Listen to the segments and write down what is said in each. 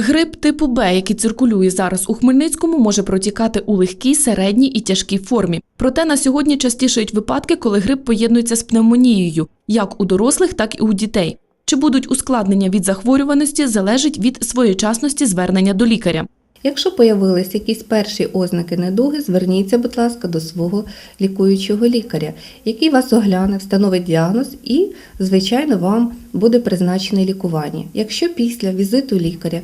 Грип типу Б, який циркулює зараз у Хмельницькому, може протікати у легкій, середній і тяжкій формі. Проте на сьогодні частішають випадки, коли грип поєднується з пневмонією, як у дорослих, так і у дітей. Чи будуть ускладнення від захворюваності, залежить від своєчасності звернення до лікаря. Якщо появились якісь перші ознаки недуги, зверніться, будь ласка, до свого лікуючого лікаря, який вас огляне, встановить діагноз і, звичайно, вам буде призначене лікування. Якщо після візиту лікаря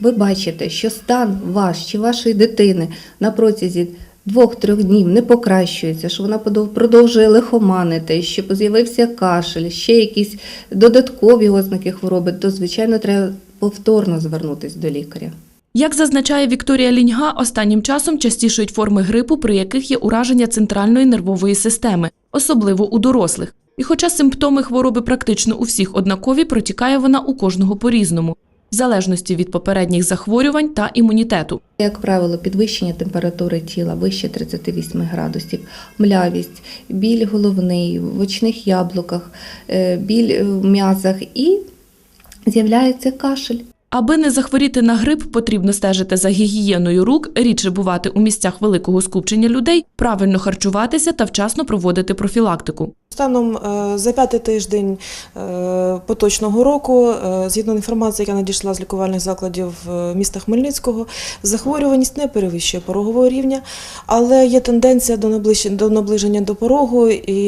ви бачите, що стан ваш чи вашої дитини на протязі двох-трьох днів не покращується, що вона продовжує лихоманити, що з'явився кашель, ще якісь додаткові ознаки хвороби, то, звичайно, треба повторно звернутися до лікаря. Як зазначає Вікторія Ліньга, останнім часом частішають форми грипу, при яких є ураження центральної нервової системи, особливо у дорослих. І хоча симптоми хвороби практично у всіх однакові, протікає вона у кожного по-різному, в залежності від попередніх захворювань та імунітету. Як правило, підвищення температури тіла вище 38 градусів, млявість, біль головний, в очних яблуках, е, біль в м'язах і з'являється кашель. Аби не захворіти на грип, потрібно стежити за гігієною рук, рідше бувати у місцях великого скупчення людей, правильно харчуватися та вчасно проводити профілактику. Станом е, за п'ятий тиждень е, поточного року, е, згідно інформації, яка надійшла з лікувальних закладів міста Хмельницького, захворюваність не перевищує порогового рівня, але є тенденція до наближення до, порогу і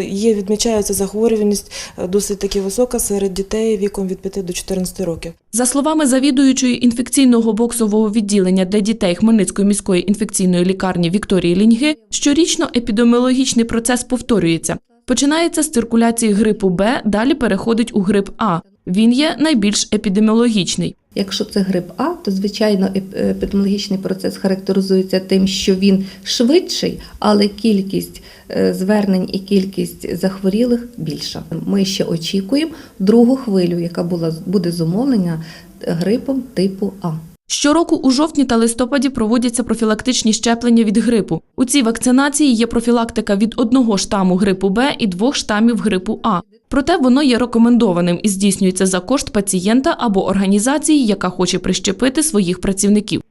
є відмічається захворюваність досить таки висока серед дітей віком від 5 до 14 років. За словами завідуючої інфекційного боксового відділення для дітей Хмельницької міської інфекційної лікарні Вікторії Ліньги, щорічно епідеміологічний процес повторюється. Починається з циркуляції грипу Б, далі переходить у грип А. Він є найбільш епідеміологічний. Якщо це грип А, то звичайно еп- епідеміологічний процес характеризується тим, що він швидший, але кількість е, звернень і кількість захворілих більша. Ми ще очікуємо другу хвилю, яка була буде зумовлена грипом типу А. Щороку у жовтні та листопаді проводяться профілактичні щеплення від грипу. У цій вакцинації є профілактика від одного штаму грипу Б і двох штамів грипу А. Проте воно є рекомендованим і здійснюється за кошт пацієнта або організації, яка хоче прищепити своїх працівників.